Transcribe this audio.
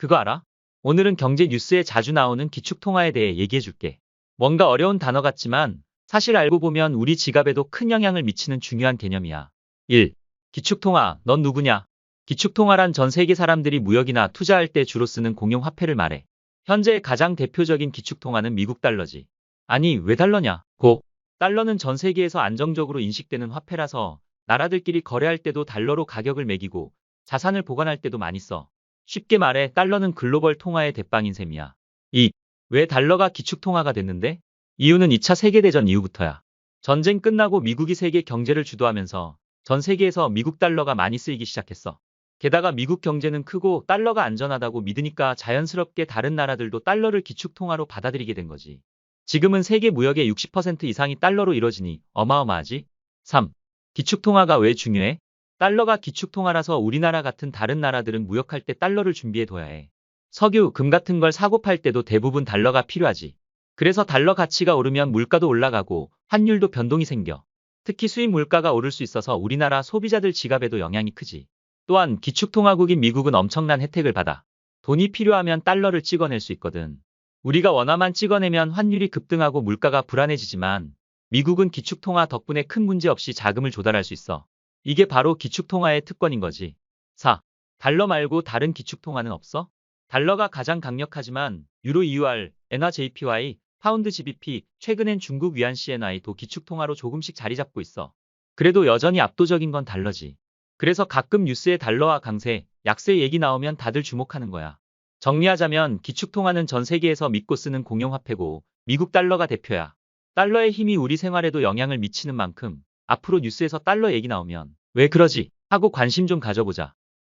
그거 알아? 오늘은 경제 뉴스에 자주 나오는 기축통화에 대해 얘기해줄게. 뭔가 어려운 단어 같지만 사실 알고 보면 우리 지갑에도 큰 영향을 미치는 중요한 개념이야. 1. 기축통화, 넌 누구냐? 기축통화란 전 세계 사람들이 무역이나 투자할 때 주로 쓰는 공용화폐를 말해. 현재 가장 대표적인 기축통화는 미국 달러지. 아니, 왜 달러냐? 고. 달러는 전 세계에서 안정적으로 인식되는 화폐라서 나라들끼리 거래할 때도 달러로 가격을 매기고 자산을 보관할 때도 많이 써. 쉽게 말해 달러는 글로벌 통화의 대빵인 셈이야. 2. 왜 달러가 기축통화가 됐는데? 이유는 2차 세계대전 이후부터야. 전쟁 끝나고 미국이 세계 경제를 주도하면서 전 세계에서 미국 달러가 많이 쓰이기 시작했어. 게다가 미국 경제는 크고 달러가 안전하다고 믿으니까 자연스럽게 다른 나라들도 달러를 기축통화로 받아들이게 된 거지. 지금은 세계 무역의 60% 이상이 달러로 이뤄지니 어마어마하지? 3. 기축통화가 왜 중요해? 달러가 기축통화라서 우리나라 같은 다른 나라들은 무역할 때 달러를 준비해둬야 해. 석유, 금 같은 걸 사고 팔 때도 대부분 달러가 필요하지. 그래서 달러 가치가 오르면 물가도 올라가고 환율도 변동이 생겨. 특히 수입 물가가 오를 수 있어서 우리나라 소비자들 지갑에도 영향이 크지. 또한 기축통화국인 미국은 엄청난 혜택을 받아. 돈이 필요하면 달러를 찍어낼 수 있거든. 우리가 원화만 찍어내면 환율이 급등하고 물가가 불안해지지만 미국은 기축통화 덕분에 큰 문제 없이 자금을 조달할 수 있어. 이게 바로 기축통화의 특권인 거지. 4. 달러 말고 다른 기축통화는 없어? 달러가 가장 강력하지만 유로 EUR, 엔화 JPY, 파운드 GBP, 최근엔 중국 위안 CNY도 기축통화로 조금씩 자리 잡고 있어. 그래도 여전히 압도적인 건 달러지. 그래서 가끔 뉴스에 달러와 강세, 약세 얘기 나오면 다들 주목하는 거야. 정리하자면 기축통화는 전 세계에서 믿고 쓰는 공용화폐고 미국 달러가 대표야. 달러의 힘이 우리 생활에도 영향을 미치는 만큼 앞으로 뉴스에서 달러 얘기 나오면 왜 그러지? 하고 관심 좀 가져보자.